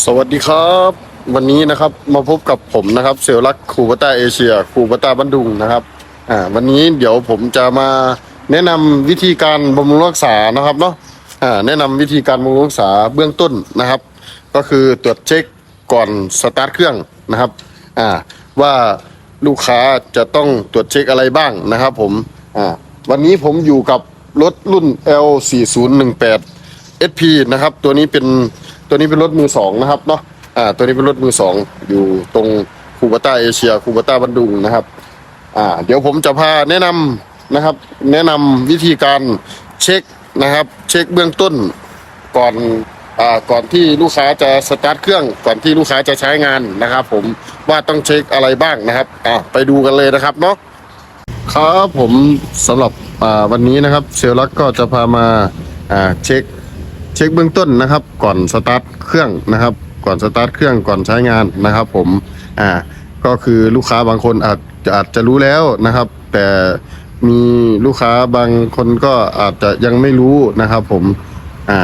สวัสดีครับ วันนี้นะครับมาพบกับผมนะครับ เซลลักคูบัต้าเอเชียคูบัต้าบันดุงนะครับอ่าวันนี้เดี๋ยวผมจะมาแนะนำวิธีการบำรุงรักษานะครับเนาะอ่าแนะนำวิธีการบำรุงรักษาเบื้องต้นนะครับ ก็คือตรวจเช็คก่อนสตาร์ทเครื่องนะครับอ่าว่าลูกค้าจะต้องตรวจเช็คอะไรบ้างนะครับ ผมอ่าวันนี้ผมอยู่กับรถรุ่น L4018 SP นะครับ ตัวนี้เป็นตัวนี้เป็นรถมือสองนะครับเนาะอ่าตัวนี้เป็นรถมือสองอยู่ตรงคูบาต้าเอเชียคูบาต้าบันดุงนะครับอ่าเดี๋ยวผมจะพาแนะนำนะครับ แนะนำวิธีการเช็คนะครับ เช็คเบื้องต้นก่อนอ่าก่อนที่ลูกค้าจะสตาร์ทเครื่องก่อนที่ลูกค้าจะใช้งานนะครับ ผมว่าต้องเช็คอะไรบ้างนะครับอ่าไปดูกันเลยนะครับเนาะครับผมสำหรับอ่าวันนี้นะครับเซลล์ลักก็จะพามาอ่าเช็ค เช็คเบื้องต้นนะครับ ก่อนสตาร์ทเครื่องนะครับ ก่อนสตาร์ทเครื่องก่อนใช้งานนะครับ ผมอ่าก็คือลูกค้าบางคนอาจจะอาจจะรู้แล้วนะครับ แต่มีลูกค้าบางคนก็อาจจะยังไม่รู้นะครับ ผมอ่า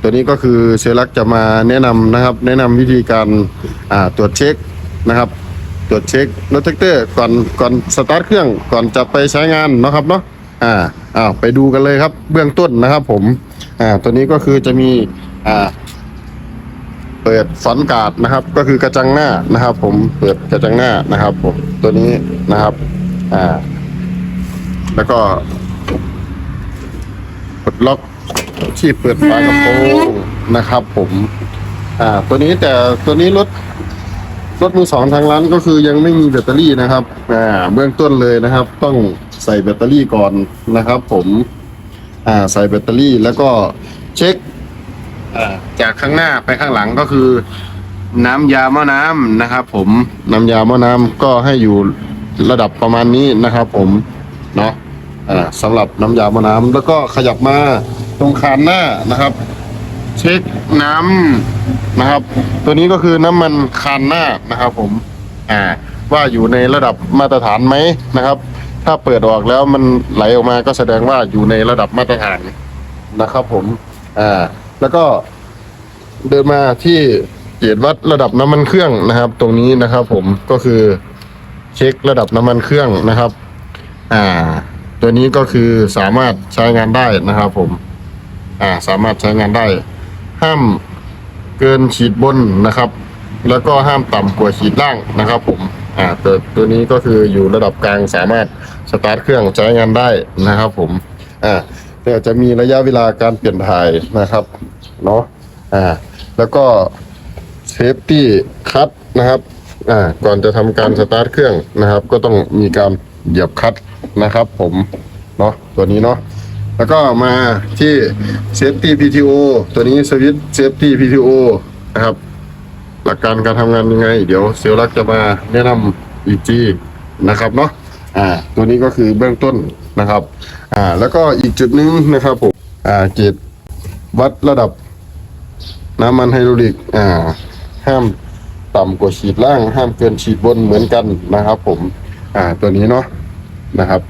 ตัวนี้ก็คือเซลล์ลักจะมาแนะนำนะครับ แนะนำวิธีการอ่าตรวจเช็คนะครับ ตรวจเช็ครถแท็กเตอร์ก่อนก่อนสตาร์ทเครื่องก่อนจะไปใช้งานนะครับเนาะอ่าอ้าวไปดูกันเลยครับ เบื้องต้นนะครับ ผม อ่าตัวนี้ก็คือจะมีอ่าเปิดฟอนต์การ์ดนะครับ ก็คือกระจังหน้านะครับ ผมเปิดกระจังหน้านะครับ ผมตัวนี้นะครับ อ่า แล้วก็ปลดล็อกที่เปิดฝากระโปรงนะครับ ผม อ่า ตัวนี้แต่ตัวนี้รถรถมือสองทางร้านก็คือยังไม่มีแบตเตอรี่นะครับ อ่า เบื้องต้นเลยนะครับ ต้องใส่แบตเตอรี่ก่อนนะครับ ผม อ่าใส่แบตเตอรี่แล้วก็เช็คจากข้างหน้าไปข้างหลังก็คือ น้ำยาหม้อน้ำนะครับ ผมน้ำยาหม้อน้ำก็ให้อยู่ระดับประมาณนี้นะครับ ผมเนาะอ่าสำหรับน้ำยาหม้อน้ำแล้วก็ขยับมาตรงคานหน้านะครับ เช็คน้ำนะครับ ตัวนี้ก็คือน้ำมันคานหน้านะครับ ผมอ่าว่าอยู่ในระดับมาตรฐานไหมนะครับ ถ้าเปิดออกแล้วมันไหลออกมาก็แสดงว่าอยู่ในระดับมาตรฐานนะครับ ผม อ่า แล้วก็เดินมาที่เกจวัดระดับน้ำมันเครื่องนะครับ ตรงนี้นะครับ ผมก็คือเช็คระดับน้ำมันเครื่องนะครับ อ่า ตัวนี้ก็คือสามารถใช้งานได้นะครับ ผม อ่า สามารถใช้งานได้ ห้ามเกินขีดบนนะครับ แล้วก็ห้ามต่ำกว่าขีดล่างนะครับ ผม อ่าตัวตัวนี้ก็คืออยู่ระดับกลางสามารถสตาร์ทเครื่องใช้งานได้นะครับผมอ่าแต่จะมีระยะเวลาการเปลี่ยนถ่ายนะครับเนาะอ่าแล้วก็เซฟตี้คัตนะครับอ่าก่อนจะทำการสตาร์ทเครื่องนะครับ ก็ต้องมีการเหยียบคัตนะครับ ผมเนาะตัวนี้เนาะแล้วก็มาที่ Safety PTO ตัวนี้สวิต Safety PTO นะครับ หลักการการทำงานยังไง เดี๋ยวเซลลักจะมาแนะนำอีกทีนะครับเนาะอ่าตัวนี้ก็คือเบื้องต้นนะครับอ่าแล้วก็อีกจุดหนึงนะครับผมอ่าเกจวัดระดับ น้ำมันไฮดรอลิกอ่า ห้ามต่ำกว่าฉีดล่าง ห้ามเกินฉีดบนเหมือนกันนะครับ ผม อ่า ตัวนี้เนาะนะครับ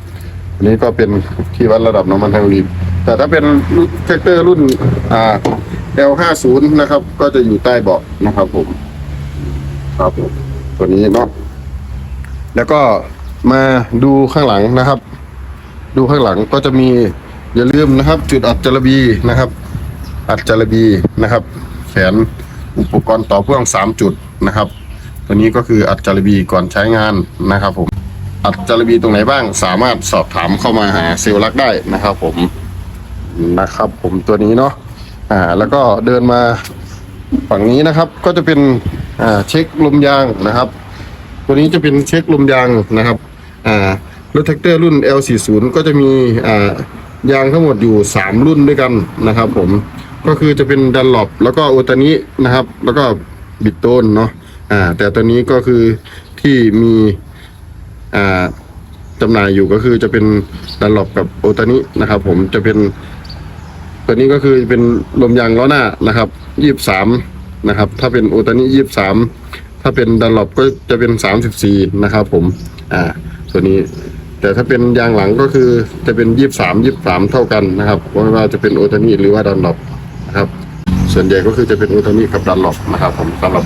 อันนี้ก็เป็นที่วัดระดับน้ำมันไฮดรอลิกแต่ถ้าเป็นแท็กเตอร์รุ่นอ่า L50 นะครับ ก็จะอยู่ใต้เบาะนะครับผม ครับผมตัวนี้เนาะแล้วก็มาดูข้างหลังนะครับ ดูข้างหลังก็จะมีอย่าลืมนะครับ จุดอัดจารบีนะครับ อัดจารบีนะครับ แขนอุปกรณ์ต่อพ่วงสามจุดนะครับ ตัวนี้ก็คืออัดจารบีก่อนใช้งานนะครับผม อัดจารบีตรงไหนบ้าง สามารถสอบถามเข้ามาหาเซลล์ลักได้นะครับ ผมนะครับ ผมตัวนี้เนาะอ่า แล้วก็เดินมาฝั่งนี้นะครับ ก็จะเป็นอ่าเช็คลมยางนะครับ ตัวนี้จะเป็นเช็คลมยางนะครับอ่ารถแท็กเตอร์รุ่น L40 ก็จะมีอ่ายางทั้งหมดอยู่ 3 รุ่นด้วยกันนะครับ ผมก็คือจะเป็นดันหลบแล้วก็โอตานินะครับ แล้วก็บิดโตนเนาะอ่า แต่ตัวนี้ก็คือที่มี จำหน่ายอยู่ก็คือจะเป็นดันหลบกับโอตานินะครับ ผมจะเป็น ตัวนี้ก็คือเป็นลมยางล้อหน้านะครับยี่สามนะครับ ถ้าเป็นโอตานิยี่สามถ้าเป็นดันหลบก็จะเป็นสามสิบสี่นะครับ ผม อ่า ตัวนี้ แต่ถ้าเป็นยางหลังก็คือจะเป็นยี่สามยี่สามเท่ากันนะครับไม่ว่าจะเป็นโอตานิหรือว่าดันหลบนะครับ ส่วนใหญ่ก็คือจะเป็นโอุตมิกับดันหลบนะครับ ผมสำหรับ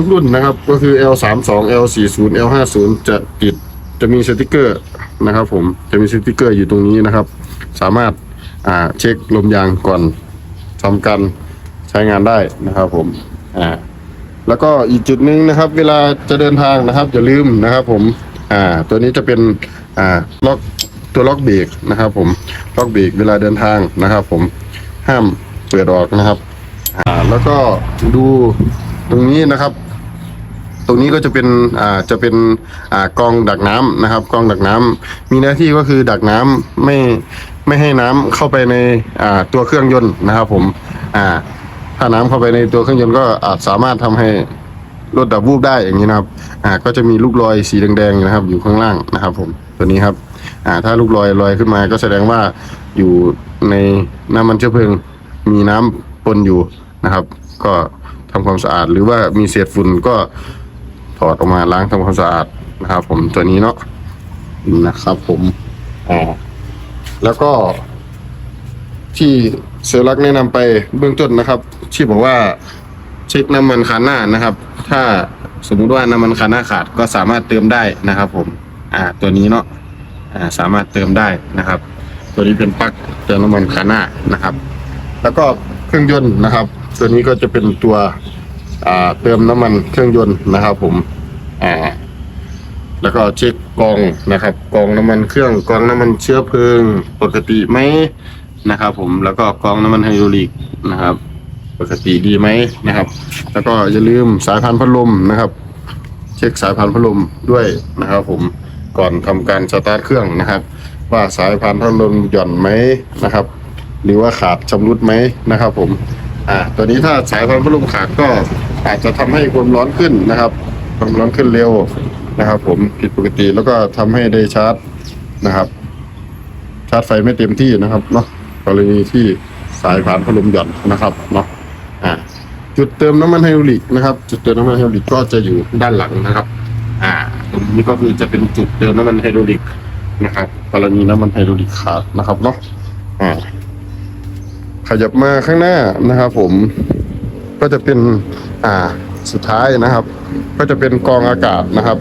ทุกรุ่นนะครับ ก็คือ L 3 2 L 4 0 L 5 0จะติดจะมีสติกเกอร์นะครับ ผมจะมีสติกเกอร์อยู่ตรงนี้นะครับ สามารถอ่าเช็คลมยางก่อนทำการใช้งานได้นะครับ ผมอ่าแล้วก็อีกจุดหนึ่งนะครับ เวลาจะเดินทางนะครับอย่าลืมนะครับ ผมอ่าตัวนี้จะเป็นอ่าล็อกตัวล็อกเบรกนะครับ ผมล็อกเบรกเวลาเดินทางนะครับ ผมห้ามเปิดออกนะครับอ่าแล้วก็ดูตรงนี้นะครับ รงนี้ก็จะเป็นอ่าจะเป็นอ่ากองดักน้ำนะครับกองดักน้ำมีหน้าที่ก็คือดักน้ำไม่ไม่ให้น้ำเข้าไปในอ่าตัวเครื่องยนต์นะครับ ผมอ่าถ้าน้ำเข้าไปในตัวเครื่องยนต์ก็อาจสามารถทำให้รถดับวูบได้อย่างนี้นะครับอ่าก็จะมีลูกรอยสีแดงๆนะครับ อยู่ข้างล่างนะครับ ผมตัวนี้ครับอ่าถ้าลูกรอยลอยขึ้นมาก็แสดงว่าอยู่ในน้ำมันเชื้อเพลิงมีน้ำปนอยู่นะครับ ก็ทำความสะอาดหรือว่ามีเศษฝุ่นก็ ถอดออกมาล้างทำความสะอาดนะครับผมตัวนี้เนาะนะครับ ผมอ่าแล้วก็ ที่เซลลักแนะนำไปเบื้องต้นนะครับ ที่บอกว่าเช็คน้ำมันคันหน้านะครับ ถ้าสมมุติว่าน้ำมันคันหน้าขาดก็สามารถเติมได้นะครับ ผม อ่า ตัวนี้เนาะอ่าสามารถเติมได้นะครับ ตัวนี้เป็นปลั๊กเติมน้ำมันคันหน้านะครับ แล้วก็เครื่องยนต์นะครับ ตัวนี้ก็จะเป็นตัว เติมน้ำมันเครื่องยนต์นะครับ ผมอ่าแล้วก็เช็คกองนะครับ กองน้ำมันเครื่องกองน้ำมันเชื้อเพลิง ปกติไหมนะครับ ผมแล้วก็กองน้ำมันไฮดรอลิกนะครับ ปกติดีไหมนะครับ แล้วก็อย่าลืมสายพานพัดลมนะครับ เช็คสายพานพัดลมด้วยนะครับ ผมก่อนทำการสตาร์ทเครื่องนะครับ ว่าสายพานพัดลมหย่อนไหมนะครับ หรือว่าขาดชำรุดไหมนะครับ ผม อ่าตัวนี้ถ้าสายพานพัดลมขาดก็ อาจจะทำให้ความร้อนขึ้นนะครับความร้อนขึ้นเร็วนะครับ ผมผิดปกติแล้วก็ทำให้ได้ชาร์จนะครับ ชาร์จไฟไม่เต็มที่นะครับเนาะกรณีที่สายพานพัดลมหย่อนนะครับเนาะอ่าจุดเติมน้ำมันไฮดรอลิกนะครับ จุดเติมน้ำมันไฮดรอลิกก็จะอยู่ด้านหลังนะครับ อ่า ตรงนี้ก็คือจะเป็นจุดเติมน้ำมันไฮดรอลิกนะครับกรณีน้ำมันไฮดรอลิกขาดนะครับเนาะอ่าขยับมาข้างหน้านะครับผม ก็จะเป็นอ่าสุดท้ายนะครับ ก็จะเป็นกองอากาศนะครับ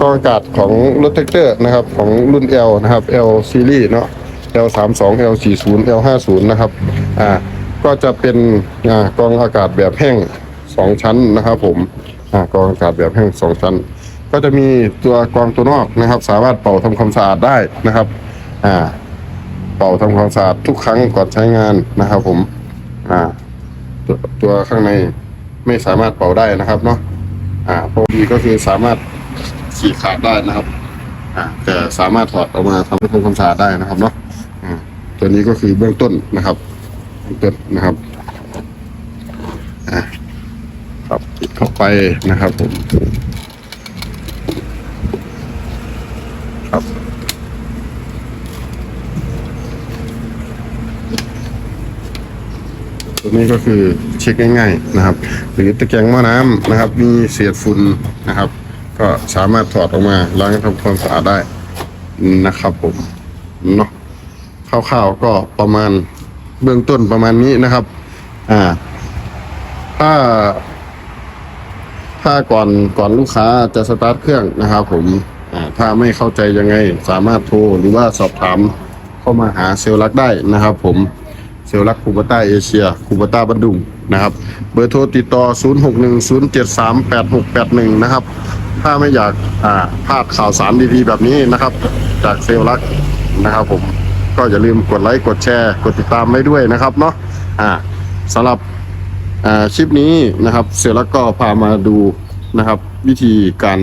กองอากาศของรถแท็กเตอร์นะครับของรุ่น L นะครับ L series เนาะ L 3 2 L 4 0 L 5 0นะครับอ่าก็จะเป็นอ่ากองอากาศแบบแห้งสองชั้นนะครับผมอ่ากองอากาศแบบแห้งสองชั้น ก็จะมีตัวกรองตัวนอกนะครับ สามารถเป่าทำความสะอาดได้นะครับอ่าเป่าทำความสะอาดทุกครั้งก่อนใช้งานนะครับผมอ่า ตัวข้างในไม่สามารถเป่าได้นะครับเนาะอ่าพอดีก็คือสามารถฉีกขาดได้นะครับอ่าแต่สามารถถอดออกมาทำให้ทำความสะอาดได้นะครับเนาะอ่าตัวนี้ก็คือเบื้องต้นนะครับเบื้องต้นนะครับอ่าครับเข้าไปนะครับผม ครับ ตัวนี้ก็คือเช็คง่ายๆนะครับ หรือตะแกรงหม้อน้ำนะครับ มีเศษฝุ่นนะครับ ก็สามารถถอดออกมาล้างทำความสะอาดได้นะครับผมเนาะคร่าวๆก็ประมาณเบื้องต้นประมาณนี้นะครับ อ่า ถ้า ถ้าก่อนก่อนลูกค้าจะสตาร์ทเครื่องนะครับ ผมอ่าถ้าไม่เข้าใจยังไง สามารถโทรหรือว่าสอบถามเข้ามาหาเซลล์รักได้นะครับ ผม เซลลักคูบาต้าเอเชียคูบาต้าบันดุงนะครับ เบอร์โทรติดต่อ 0610738681 นะครับ ถ้าไม่อยากอ่าพลาดข่าวสารดีๆ แบบนี้นะครับ จากเซลลักนะครับผมก็อย่าลืมกดไลค์กดแชร์กดติดตามไว้ด้วยนะครับเนาะอ่าสำหรับอ่าคลิปนี้นะครับ เสร็จแล้วก็พามาดูนะครับ วิธีการ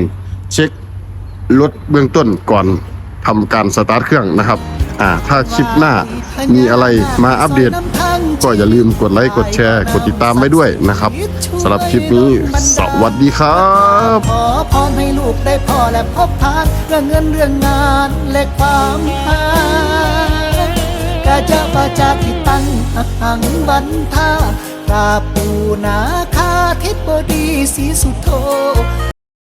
เช็ครถเบื้องต้นก่อน ทำการสตาร์ทเครื่องนะครับอ่าถ้าคลิปหน้ามีอะไรมาอัปเดต ก็อย่าลืมกดไลค์กดแชร์ กดติดตามไว้ด้วยนะครับสำหรับคลิปนี้สวัสดีครับขอพรให้ลูกได้พ่อและพบทานเรื่องเงินเรื่องงานและความหากาจะปาจาทิตังหังบันทากราบปูนาคาทิบดีสีสุโธ